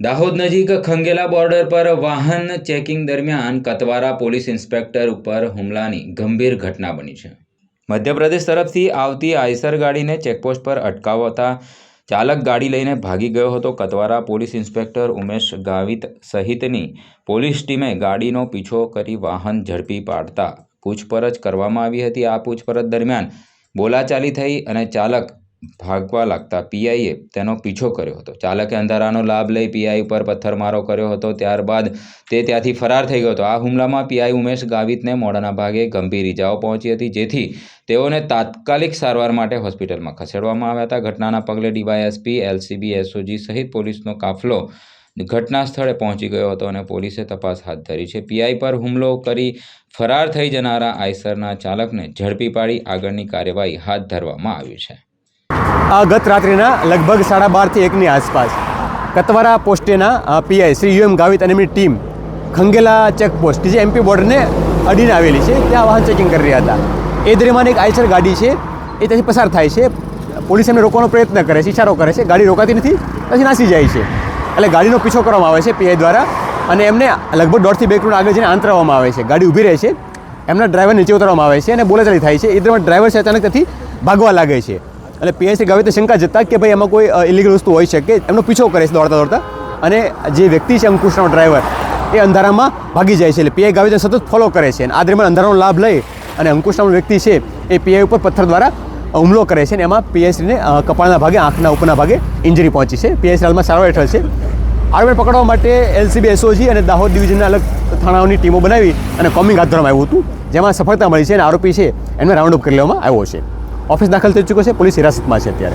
દાહોદ નજીક ખંગેલા બોર્ડર પર વાહન ચેકિંગ દરમિયાન કતવારા પોલીસ ઇન્સ્પેક્ટર ઉપર હુમલાની ગંભીર ઘટના બની છે. મધ્યપ્રદેશ તરફથી આવતી આઈસર ગાડીને ચેકપોસ્ટ પર અટકાવતા ચાલક ગાડી લઈને ભાગી ગયો હતો. કતવારા પોલીસ ઇન્સ્પેક્ટર ઉમેશ ગાવિત સહિતની પોલીસ ટીમે ગાડીનો પીછો કરી વાહન ઝડપી પાડતા પૂછપરછ કરવામાં આવી હતી. આ પૂછપરછ દરમિયાન બોલાચાલી થઈ અને ચાલક ભાગવા લાગતા પીઆઈએ તેનો પીછો કર્યો હતો. ચાલકે અંધારાનો લાભ લઈ પીઆઈ ઉપર પથ્થરમારો કર્યો હતો. ત્યારબાદ તે ત્યાંથી ફરાર થઈ ગયો હતો. આ હુમલામાં પીઆઈ ઉમેશ ગાવિતને મોડાના ભાગે ગંભીર ઇજાઓ પહોંચી હતી, જેથી તેઓને તાત્કાલિક સારવાર માટે હોસ્પિટલમાં ખસેડવામાં આવ્યા હતા. ઘટનાના પગલે ડીવાયએસપી, એલસીબી, એસઓજી સહિત પોલીસનો કાફલો ઘટના સ્થળે પહોંચી ગયો હતો અને પોલીસે તપાસ હાથ ધરી છે. પીઆઈ પર હુમલો કરી ફરાર થઈ જનારા આઈસરના ચાલકને ઝડપી પાડી આગળની કાર્યવાહી હાથ ધરવામાં આવી છે. આ ગત રાત્રિના લગભગ સાડા બારથી એકની આસપાસ કતવારા પોસ્ટેના પીઆઈ શ્રી યુએમ ગાવિત અને એમની ટીમ ખંગેલા ચેકપોસ્ટ, કે જે એમપી બોર્ડરને અડીને આવેલી છે, ત્યાં વાહન ચેકિંગ કરી રહ્યા હતા. એ દરમિયાન એક આઈસર ગાડી છે, એ ત્યાંથી પસાર થાય છે. પોલીસ એમને રોકવાનો પ્રયત્ન કરે છે ઇશારો કરે છે. ગાડી રોકાતી નથી, પછી નાસી જાય છે. એટલે ગાડીનો પીછો કરવામાં આવે છે પીઆઈ દ્વારા અને એમને લગભગ દોઢથી બે કિલોમીટર આગળ જઈને આંતરવામાં આવે છે. ગાડી ઊભી રહે છે, એમના ડ્રાઈવર નીચે ઉતારવામાં આવે છે અને બોલાચાલી થાય છે. એ દરમિયાન ડ્રાઈવર છે અચાનક ત્યાંથી ભાગવા લાગે છે. એટલે પીએસસી ગાવિતે શંકા જતા કે ભાઈ એમાં કોઈ ઇલીગલ વસ્તુ હોઈ શકે એમનો પીછો કરે છે દોડતા દોડતા. અને જે વ્યક્તિ છે અંકુશનો ડ્રાઈવર એ અંધારામાં ભાગી જાય છે. એટલે પીઆઈ ગાવિતે સતત ફોલો કરે છે. અને આ દરમિયાન અંધારાનો લાભ લઈ અને અંકુશ વ્યક્તિ છે, એ પીઆઈ ઉપર પથ્થર દ્વારા હુમલો કરે છે. અને એમાં પીએસસીને કપાળના ભાગે, આંખના ઉપરના ભાગે ઇન્જરી પહોંચી છે. પીએસસી હાલમાં સારવાર હેઠળ છે. આરોપીને પકડવા માટે એલસીબી, એસઓજી અને દાહોદ ડિવિઝનના અલગ થાણાઓની ટીમો બનાવી અને કોમિંગ હાથ ધરવામાં આવ્યું હતું. જેમાં સફળતા મળી છે અને આરોપી છે. એમને રાઉન્ડ અપ કરી લેવામાં આવ્યો છે. ઓફિસ દાખલ થઈ ચૂક્યો છે પોલીસ હિરાસતમાં છે અત્યારે.